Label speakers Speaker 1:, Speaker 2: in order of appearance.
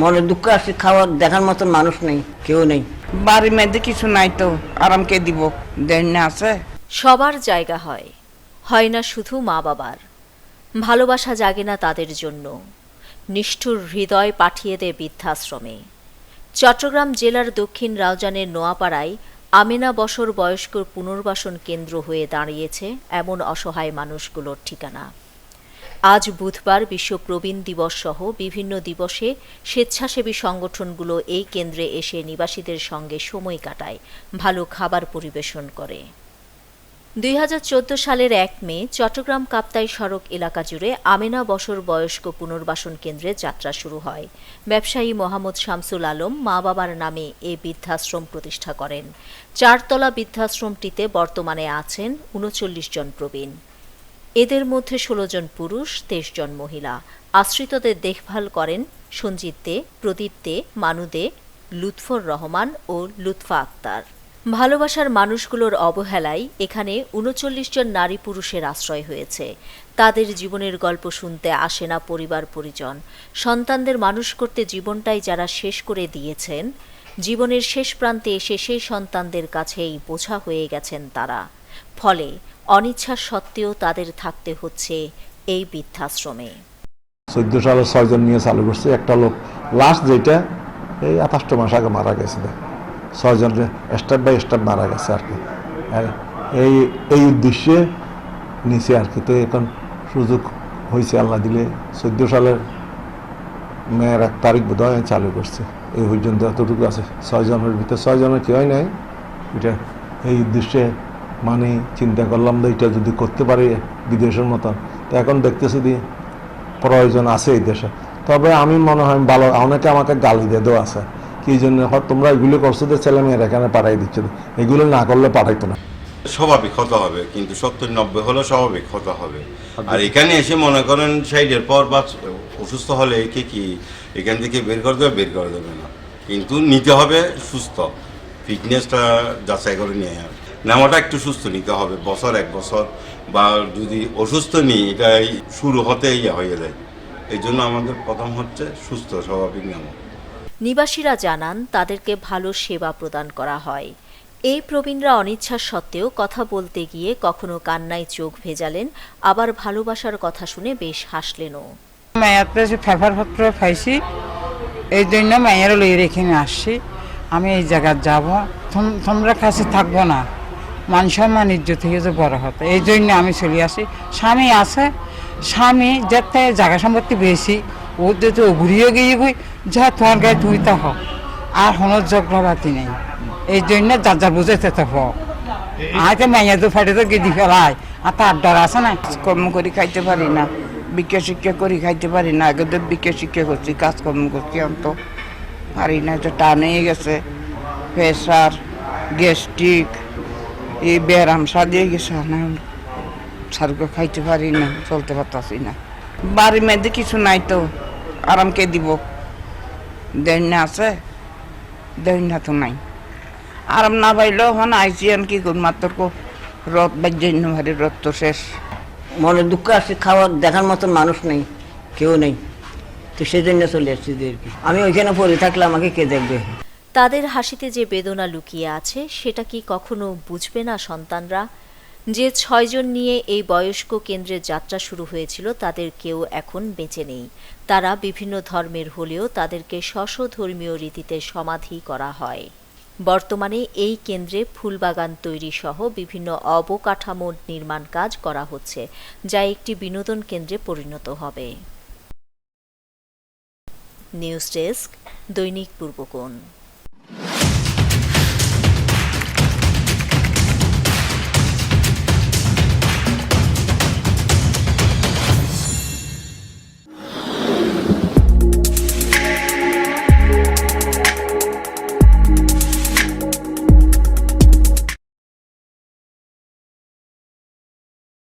Speaker 1: মনে দুঃখ আসছে খাওয়ার দেখার মতন মানুষ নেই কেউ নেই।
Speaker 2: বাড়ির মধ্যে কিছু নাই তো আরামকে দিব? দেন না আছে।
Speaker 3: সবার জায়গা হয় হয় না শুধু মা বাবার। ভালোবাসা জাগে না তাদের জন্য। নিষ্ঠুর হৃদয় পাঠিয়ে দেয় বৃদ্ধাশ্রমে। চট্টগ্রাম জেলার দক্ষিণ রাউজানের নোয়াপাড়ায় আমেনা বছর বয়স্কর পুনর্বাসন কেন্দ্র হয়ে দাঁড়িয়েছে এমন অসহায় মানুষগুলোর ঠিকানা। আজ বুধবার বিশ্ব প্রবীণ দিবস সহ বিভিন্ন দিবসে স্বেচ্ছাসেবী সংগঠনগুলো এই কেন্দ্রে এসে নিবাসীদের সঙ্গে সময় কাটায়, ভালো খাবার পরিবেশন করে। দুই হাজার চোদ্দ সালের এক মে, চট্টগ্রাম কাপ্তাই সড়ক এলাকা জুড়ে আমেনা বছর বয়স্ক পুনর্বাসন কেন্দ্রে যাত্রা শুরু হয়। ব্যবসায়ী মোহাম্মদ শামসুল আলম মা বাবার নামে এ বৃদ্ধাশ্রম প্রতিষ্ঠা করেন। চারতলা বৃদ্ধাশ্রমটিতে বর্তমানে আছেন উনচল্লিশ জন প্রবীণ। এদের মধ্যে ষোলো জন পুরুষ, তেইশ জন মহিলা। আশ্রিতদের দেখভাল করেন সঞ্জিত দে, প্রদীপ দে, মানু দে, লুৎফর রহমান ও লুৎফা আক্তার। ভালোবাসার মানুষগুলোর অবহেলায় এখানে উনচল্লিশ জন নারী পুরুষের আশ্রয় হয়েছে। তাদের জীবনের গল্প শুনতে আসে না পরিবার পরিজন। সন্তানদের মানুষ করতে জীবনটাই যারা শেষ করে দিয়েছেন, জীবনের শেষ প্রান্তে এসে সেই সন্তানদের কাছেই বোঝা হয়ে গেছেন তারা। ফলে অনিচ্ছা সত্ত্বেও তাদের থাকতে হচ্ছে এই বৃদ্ধাশ্রমে।
Speaker 4: চোদ্দ সালে ছয়জন নিয়ে চালু করছে। একটা লোক লাস্ট যেটা এই আঠাশটা মাস আগে মারা গেছে। ছয়জন স্টাফ বাই স্টাফ মারা গেছে আর কি। এই এই উদ্দেশ্যে নিচে আর কি। তো এখন সুযোগ হয়েছে আল্লাহ দিলে। চোদ্দ সালের মেয়ের এক তারিখ বোধ হয় চালু করছে। এই পর্যন্ত এতটুকু আছে। ছয়জনের ভিতরে ছয়জনের কেউই নাই। এটা এই উদ্দেশ্যে মানে চিন্তা করলাম যে এটা যদি করতে পারি বিদেশের মতন। তো এখন দেখতেছি যে প্রয়োজন আছে এই দেশে। তবে আমি মনে হয় ভালো অনেকে আমাকে গালি দিয়ে দেওয়া আছে। কি জন্য? হয় তোমরা এগুলো করছ যে ছেলে মেয়েরা এখানে পাঠাই দিচ্ছ। এগুলো না করলে পাঠাইতো না।
Speaker 5: স্বাভাবিক হতে হবে। কিন্তু সত্তর নব্বই হলে স্বাভাবিক হতে হবে। আর এখানে এসে মনে করেন সাইডের পর বা অসুস্থ হলে একে কি এখান থেকে বের করে দেবে? বের করে দেবে না। কিন্তু নিতে হবে সুস্থ। ফিটনেসটা যাচাই করে নিয়ে আর নেওয়াটা একটু সুস্থ নিতে হবে বছর এক বছর বা যদি অসুস্থ নিই এটা এই শুরু হতে ইয়ে হয়ে যায়। এই জন্য আমাদের প্রথম হচ্ছে সুস্থ স্বাভাবিক নেওয়া
Speaker 3: নিবাসীরা জানান তাদেরকে ভালো সেবা প্রদান করা হয়। এই প্রবীণরা অনিচ্ছা সত্ত্বেও কথা বলতে গিয়ে কখনো কান্নায় চোখ ভেজালেন আবার ভালোবাসার কথা শুনে বেশ হাসলেনও।
Speaker 2: মায়াতে যে ফেফার পত্র পাইছি এই জন্য মায়ের লই রেখে আসছি। আমি এই জায়গায় যাব। তোমরা কাছে থাকব না। মান সম্মান ইজ্জত থেকে যে বড় হতো। এই জন্য আমি চলে আসি। স্বামী আছে। স্বামী যাতে জায়গা সম্পত্তি বেশি। ও যদি ঘুরিয়ে গিয়ে গই যা তোমার গায়ে তুই তা হোক আর হন ঝগড়াবাতি নেই। এই জন্য যার যার বুঝাইতে তো হোক আয়তে মাইয়া তো ফাটে তো গেদি ফেলাই আর তার ডর আছে না? কর্ম করে খাইতে পারি না। বিজ্ঞা শিক্ষা করি খাইতে পারি না। আগে তো বিজ্ঞা শিক্ষা করছি, কাজকর্ম করছি অন্ত পারি না। তো টানে গেছে। প্রেশার গ্যাস্ট্রিক এই ব্যায়াম সাদিয়ে গেছে, না সারগো খাইতে পারি না, চলতে পারতাছি না। বাড়ির মধ্যে কিছু নাই তো আরামকে দিব? দেন না আছে? দেন না তো নাই। আরাম না পাইলেও হন আইসি কি করুন মাত্র রথ বাজ্যান্য ভারি রথ তো শেষ।
Speaker 1: মনে দুঃখ আসছে খাওয়ার দেখার মতন মানুষ নেই, কেউ নেই। তো সেই জন্য চলে আসছি আমি ওইখানে পড়ে থাকলে আমাকে কে দেখবে?
Speaker 3: তাদের হাসিতে যে বেদনা লুকিয়ে আছে, সেটা কি কখনো বুঝবে না সন্তানরা? যে ছয়জন নিয়ে এই বয়স্ক কেন্দ্রের যাত্রা শুরু হয়েছিল, তাদের কেউ এখন বেঁচে নেই। তারা বিভিন্ন ধর্মের হলেও তাদেরকে স্বশ ধর্মীয় রীতিতে সমাধি করা হয়। বর্তমানে এই কেন্দ্রে ফুলবাগান তৈরি সহ বিভিন্ন অবকাঠামো নির্মাণ কাজ করা হচ্ছে, যা একটি বিনোদন কেন্দ্রে পরিণত হবে। নিউজ ডেস্ক, দৈনিক পূর্বকোণ।